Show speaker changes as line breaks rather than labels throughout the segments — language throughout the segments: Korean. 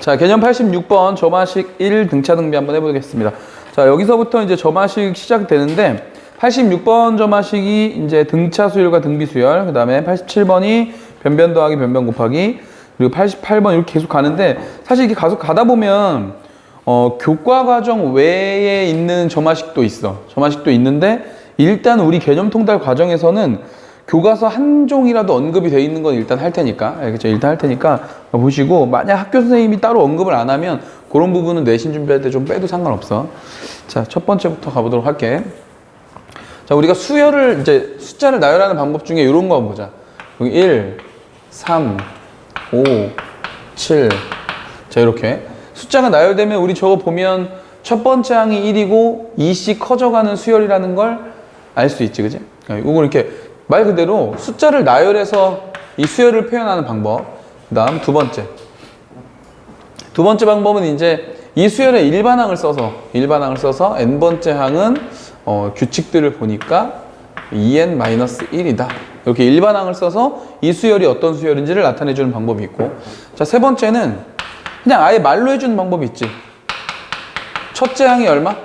자, 개념 86번 저마식 1 등차 등비 한번 해보겠습니다. 자, 여기서부터 이제 저마식 시작되는데 86번 저마식이 이제 등차 수열과 등비 수열, 그 다음에 87번이 변변 더하기 변변 곱하기, 그리고 88번 이렇게 계속 가는데 사실 이렇게 계속 가다 보면 어, 교과 과정 외에 있는 저마식도 있어. 저마식도 있는데 일단 우리 개념 통달 과정에서는 교과서 한 종이라도 언급이 돼 있는 건 일단 할 테니까 알겠죠? 일단 할 테니까 보시고 만약 학교 선생님이 따로 언급을 안 하면 그런 부분은 내신 준비할 때 좀 빼도 상관없어. 자, 첫 번째부터 가보도록 할게. 자, 우리가 수열을 이제 숫자를 나열하는 방법 중에 이런 거 한번 보자. 여기 1, 3, 5, 7. 자, 이렇게 숫자가 나열되면 우리 저거 보면 첫 번째 항이 1이고 2씩 커져가는 수열이라는 걸 알 수 있지, 그지? 이거 이렇게 말 그대로 숫자를 나열해서 이 수열을 표현하는 방법. 그 다음 두 번째. 두 번째 방법은 이제 이 수열의 일반항을 써서, 일반항을 써서 n번째 항은 어, 규칙들을 보니까 2n-1이다. 이렇게 일반항을 써서 이 수열이 어떤 수열인지를 나타내 주는 방법이 있고. 자, 세 번째는 그냥 아예 말로 해주는 방법이 있지. 첫째 항이 얼마?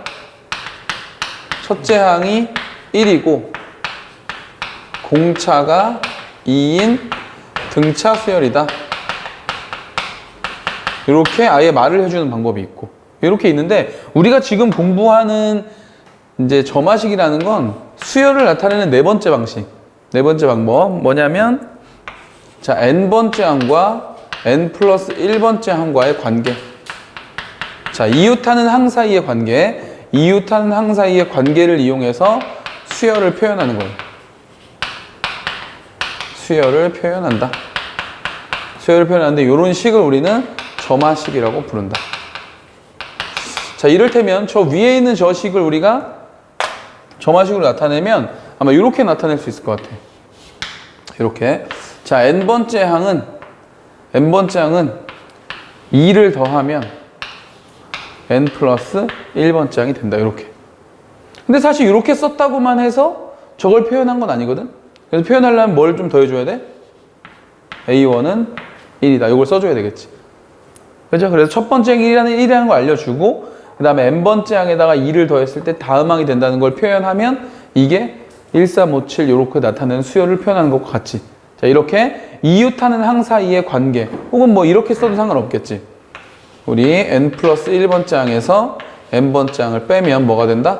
첫째 항이 1이고, 공차가 2인 등차 수열이다. 이렇게 아예 말을 해주는 방법이 있고 이렇게 있는데 우리가 지금 공부하는 이제 점화식이라는 건 수열을 나타내는 네 번째 방식 네 번째 방법. 뭐냐면 자 n 번째 항과 n 플러스 1번째 항과의 관계. 자 이웃하는 항 사이의 관계. 이웃하는 항 사이의 관계를 이용해서 수열을 표현하는 거예요 수열을 표현한다. 수열을 표현하는데 이런 식을 우리는 점화식이라고 부른다. 자, 이를테면 저 위에 있는 저 식을 우리가 점화식으로 나타내면 아마 이렇게 나타낼 수 있을 것 같아. 이렇게. 자, n번째 항은 n번째 항은 2를 더하면 n 플러스 1번째 항이 된다. 이렇게. 근데 사실 이렇게 썼다고만 해서 저걸 표현한 건 아니거든. 그래서 표현하려면 뭘 좀 더해줘야 돼? A1은 1이다. 이걸 써줘야 되겠지. 그죠? 그래서 첫 번째 항이 1이라는 1이라는 걸 알려주고, 그 다음에 n번째 항에다가 2를 더했을 때 다음 항이 된다는 걸 표현하면 이게 1, 3, 5, 7 이렇게 나타내는 수열을 표현하는 것과 같이. 자, 이렇게 이웃하는 항 사이의 관계, 혹은 뭐 이렇게 써도 상관없겠지. 우리 n 플러스 1번째 항에서 n번째 항을 빼면 뭐가 된다?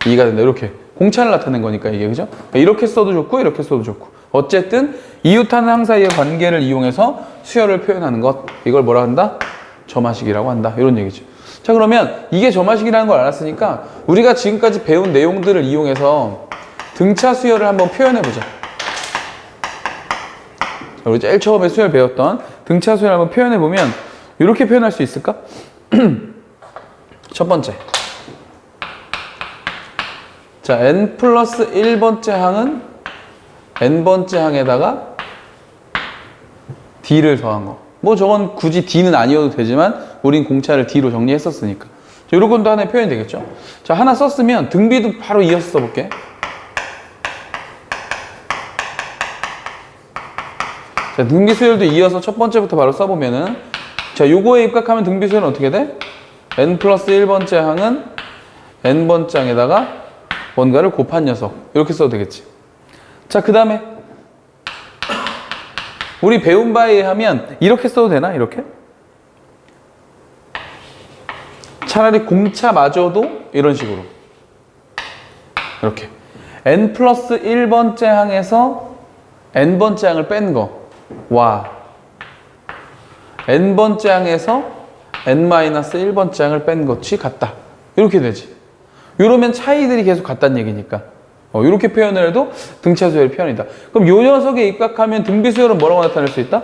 2가 된다. 이렇게. 공차를 나타낸 거니까 이게 그죠? 이렇게 써도 좋고 이렇게 써도 좋고 어쨌든 이웃하는 항 사이의 관계를 이용해서 수열을 표현하는 것 이걸 뭐라 한다? 점화식이라고 한다 이런 얘기죠. 자 그러면 이게 점화식이라는 걸 알았으니까 우리가 지금까지 배운 내용들을 이용해서 등차 수열을 한번 표현해 보자. 우리 제일 처음에 수열 배웠던 등차 수열 한번 표현해 보면 이렇게 표현할 수 있을까? 첫 번째. 자, n 플러스 1번째 항은 n번째 항에다가 d를 더한 거. 뭐 저건 굳이 d는 아니어도 되지만 우린 공차를 d로 정리했었으니까. 자, 이런 건도 하나의 표현이 되겠죠. 자, 하나 썼으면 등비도 바로 이어서 써볼게. 자, 등비 수열도 이어서 첫 번째부터 바로 써보면은 자, 요거에 입각하면 등비 수열은 어떻게 돼? n 플러스 1번째 항은 n번째 항에다가 뭔가를 곱한 녀석. 이렇게 써도 되겠지. 자 그 다음에 우리 배운 바에 의하면 이렇게 써도 되나? 이렇게? 차라리 공차마저도 이런 식으로. 이렇게. N 플러스 1번째 항에서 n번째 항을 뺀 거 와. N번째 항에서 n-1번째 항을 뺀 것이 같다. 이렇게 되지 이러면 차이들이 계속 같다는 얘기니까. 어, 이렇게 표현을 해도 등차 수열의 표현이다. 그럼 요 녀석에 입각하면 등비 수열은 뭐라고 나타낼 수 있다?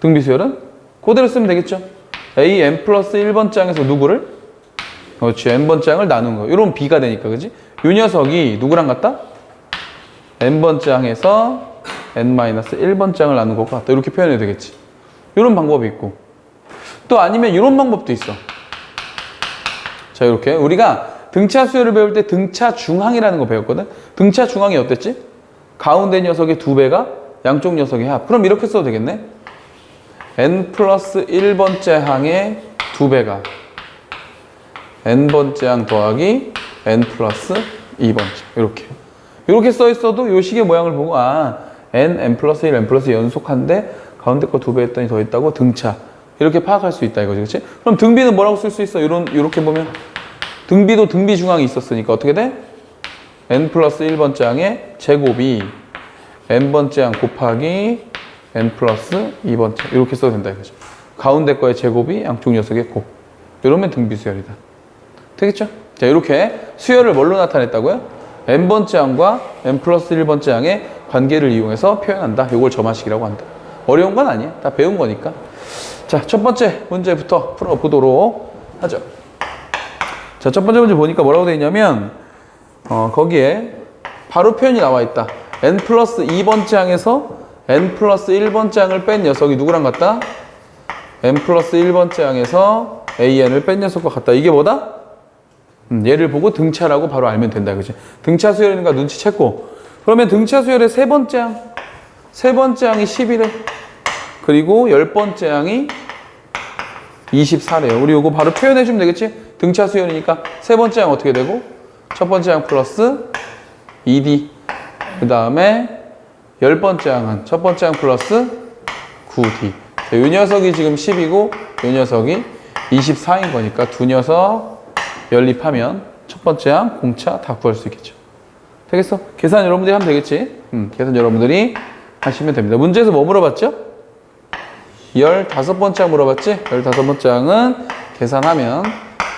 등비 수열은 그대로 쓰면 되겠죠. a n 플러스 1번 장에서 누구를? 그렇지. n번 장을 나눈 거. 이런 b가 되니까, 그지? 요 녀석이 누구랑 같다? n번 장에서 n-1번 장을 나눈 것과 같다. 이렇게 표현해도 되겠지. 이런 방법이 있고. 또 아니면 이런 방법도 있어. 자, 이렇게. 우리가 등차 수열을 배울 때 등차 중항이라는 거 배웠거든? 등차 중항이 어땠지? 가운데 녀석의 두 배가 양쪽 녀석의 합. 그럼 이렇게 써도 되겠네? n 플러스 1번째 항의 두 배가 n번째 항 더하기 n 플러스 2번째 이렇게 이렇게 써 있어도 요 식의 모양을 보고 아 n, n 플러스 1, n 플러스 2 연속한데 가운데 거 두 배 했더니 더 있다고 등차 이렇게 파악할 수 있다 이거지 그렇지? 그럼 등비는 뭐라고 쓸 수 있어? 이런 이렇게 보면 등비도 등비 중앙이 있었으니까 어떻게 돼? n 플러스 1번째 항의 제곱이 n번째 항 곱하기 n 플러스 2번째 이렇게 써도 된다 이거죠. 가운데 거의 제곱이 양쪽 녀석의 곱. 이러면 등비 수열이다. 되겠죠? 자 이렇게 수열을 뭘로 나타냈다고요? n번째 항과 n 플러스 1번째 항의 관계를 이용해서 표현한다. 이걸 점화식이라고 한다. 어려운 건 아니야. 다 배운 거니까. 자, 첫 번째 문제부터 풀어보도록 하죠. 자, 첫 번째 문제 보니까 뭐라고 되어 있냐면, 어, 거기에 바로 표현이 나와 있다. n 플러스 2번째 항에서 n 플러스 1번째 항을 뺀 녀석이 누구랑 같다? n 플러스 1번째 항에서 an을 뺀 녀석과 같다. 이게 뭐다? 음, 얘를 보고 등차라고 바로 알면 된다. 그지? 등차 수열인가 눈치챘고. 그러면 등차 수열의 세 번째 항. 세 번째 항이 11에. 그리고 열 번째 항이 24래요. 우리 요거 바로 표현해 주면 되겠지? 등차 수열이니까 세 번째 항 어떻게 되고? 첫 번째 항 플러스 2D. 그 다음에 열 번째 항은 첫 번째 항 플러스 9D. 자, 요 녀석이 지금 10이고 요 녀석이 24인 거니까 두 녀석 연립하면 첫 번째 항 공차 다 구할 수 있겠죠. 되겠어? 계산 여러분들이 하면 되겠지? 음, 계산 여러분들이 하시면 됩니다. 문제에서 뭐 물어봤죠? 15번째 항 물어봤지? 15번째 항은 계산하면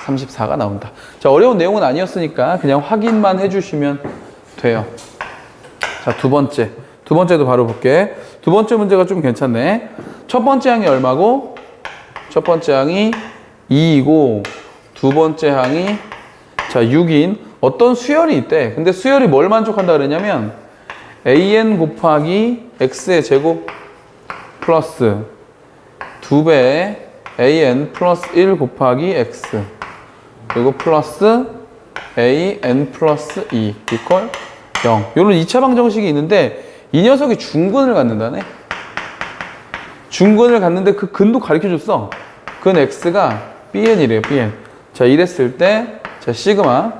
34가 나온다. 자, 어려운 내용은 아니었으니까 그냥 확인만 해주시면 돼요. 자, 두 번째. 두 번째도 바로 볼게. 두 번째 문제가 좀 괜찮네. 첫 번째 항이 얼마고? 첫 번째 항이 2이고, 두 번째 항이 자, 6인 어떤 수열이 있대. 근데 수열이 뭘 만족한다 그러냐면 an 곱하기 x의 제곱 플러스 2배의 an 플러스 1 곱하기 x. 그리고 플러스 an 플러스 2 이퀄 0 이런 2차 방정식이 있는데 이 녀석이 중근을 갖는다네. 중근을 갖는데 그 근도 가르쳐 줬어. 근 x가 bn이래요 bn. 자 이랬을 때 자 시그마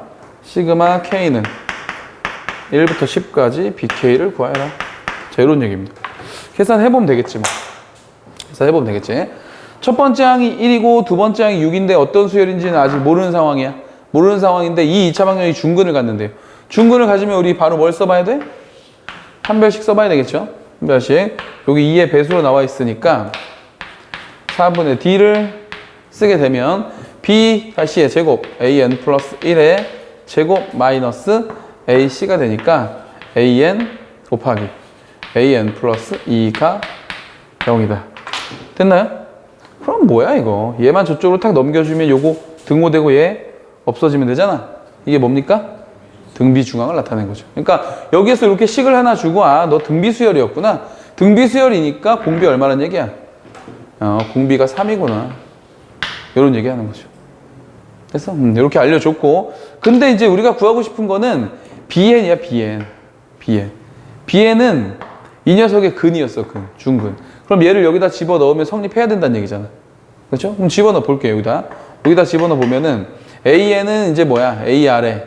시그마 k는 1부터 10까지 bk를 구하여라. 자 이런 얘기입니다. 계산해보면 되겠지 뭐 계산해보면 되겠지. 첫 번째 항이 1이고 두 번째 항이 6인데 어떤 수열인지는 아직 모르는 상황이야. 모르는 상황인데 이 2차 방정이 중근을 갖는데요. 중근을 가지면 우리 바로 뭘 써봐야 돼? 한 별씩 써봐야 되겠죠? 한 별씩. 여기 2의 배수로 나와 있으니까 4분의 d를 쓰게 되면 b 다시의 제곱 an 플러스 1의 제곱 마이너스 ac가 되니까 an 곱하기 an 플러스 2가 0이다. 됐나요? 그럼 뭐야 이거? 얘만 저쪽으로 탁 넘겨주면 요거 등호되고 얘 없어지면 되잖아. 이게 뭡니까? 등비 중앙을 나타낸 거죠. 그러니까 여기에서 이렇게 식을 하나 주고 아 너 등비 수열이었구나. 등비 수열이니까 공비 얼마란 얘기야? 어, 공비가 3이구나. 이런 얘기 하는 거죠. 그래서 음, 이렇게 알려줬고 근데 이제 우리가 구하고 싶은 거는 bn이야 bn bn bn은 이 녀석의 근이었어 근 중근 그럼 얘를 여기다 집어넣으면 성립해야 된다는 얘기잖아. 그렇죠? 그럼 집어넣어 볼게요 여기다. 여기다 집어넣어 보면은 an은 이제 뭐야? A 아래.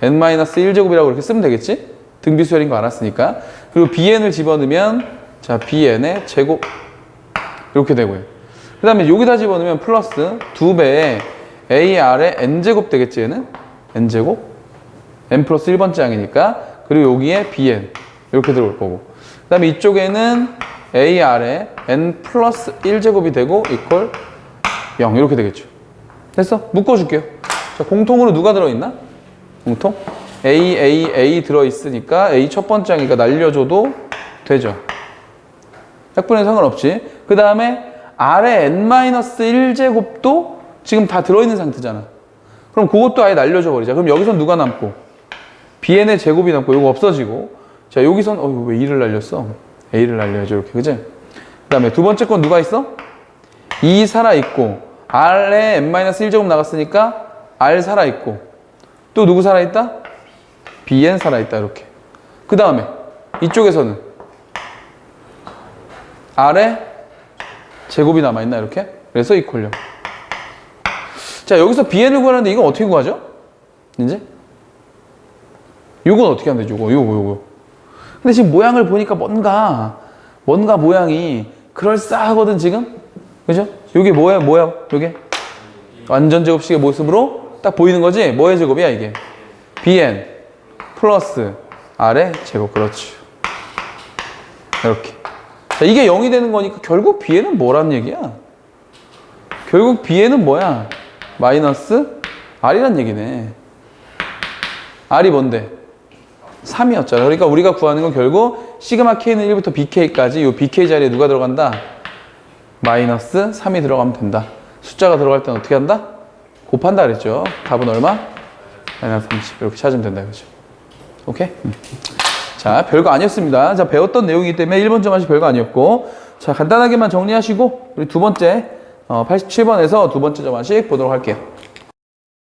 N-1제곱이라고 이렇게 쓰면 되겠지? 등비수열인 거 알았으니까. 그리고 bn을 집어넣으면 자 bn의 제곱. 이렇게 되고요. 그 다음에 여기다 집어넣으면 플러스 두 배의 a 아래 n제곱 되겠지 얘는? n제곱? n 플러스 1번째 항이니까. 그리고 여기에 bn 이렇게 들어올 거고. 그 다음에 이쪽에는 a 아래 n 플러스 1제곱이 되고 이퀄 0 이렇게 되겠죠 됐어? 묶어줄게요 자 공통으로 누가 들어있나? 공통? a, a, a 들어있으니까 a 첫 번째 항이니까 날려줘도 되죠 약분에 상관없지 그 다음에 아래 n-1제곱도 지금 다 들어있는 상태잖아. 그럼 그것도 아예 날려줘 버리자. 그럼 여기선 누가 남고? bn의 제곱이 남고 이거 없어지고 자 여기선 어 이거 왜 2를 날렸어? A를 날려야죠 이렇게 그지? 그 다음에 두 번째 건 누가 있어? 2 살아있고 r에 n-1제곱 나갔으니까 r 살아있고 또 누구 살아있다? bn 살아있다 이렇게 그 다음에 이쪽에서는 r에 제곱이 남아있나 이렇게? 그래서 이퀄요. 자 여기서 bn을 구하는데 이건 어떻게 구하죠? 이제? 요건 어떻게 하면 되죠? 요거 요거 요거. 근데 지금 모양을 보니까 뭔가 뭔가 모양이 그럴싸하거든 지금? 그죠? 요게 뭐야 뭐야 요게? 완전 제곱식의 모습으로 딱 보이는 거지? 뭐의 제곱이야 이게? bn 플러스 r의 제곱 그렇죠. 이렇게. 자, 이게 0이 되는 거니까 결국 bn은 뭐란 얘기야? 결국 bn은 뭐야? 마이너스 r이란 얘기네. r이 뭔데? 3이었잖아. 그러니까 우리가 구하는 건 결국 시그마 k는 1부터 bk까지 이 bk 자리에 누가 들어간다? 마이너스 3이 들어가면 된다. 숫자가 들어갈 때는 어떻게 한다? 곱한다 그랬죠. 답은 얼마? 마이너스 30 이렇게 찾으면 된다 이거죠. 오케이? 음. 자, 별거 아니었습니다. 자, 배웠던 내용이기 때문에 1번 점 하시 별거 아니었고 자, 간단하게만 정리하시고 우리 두 번째 어, 87번에서 두 번째 점하씩 보도록 할게요.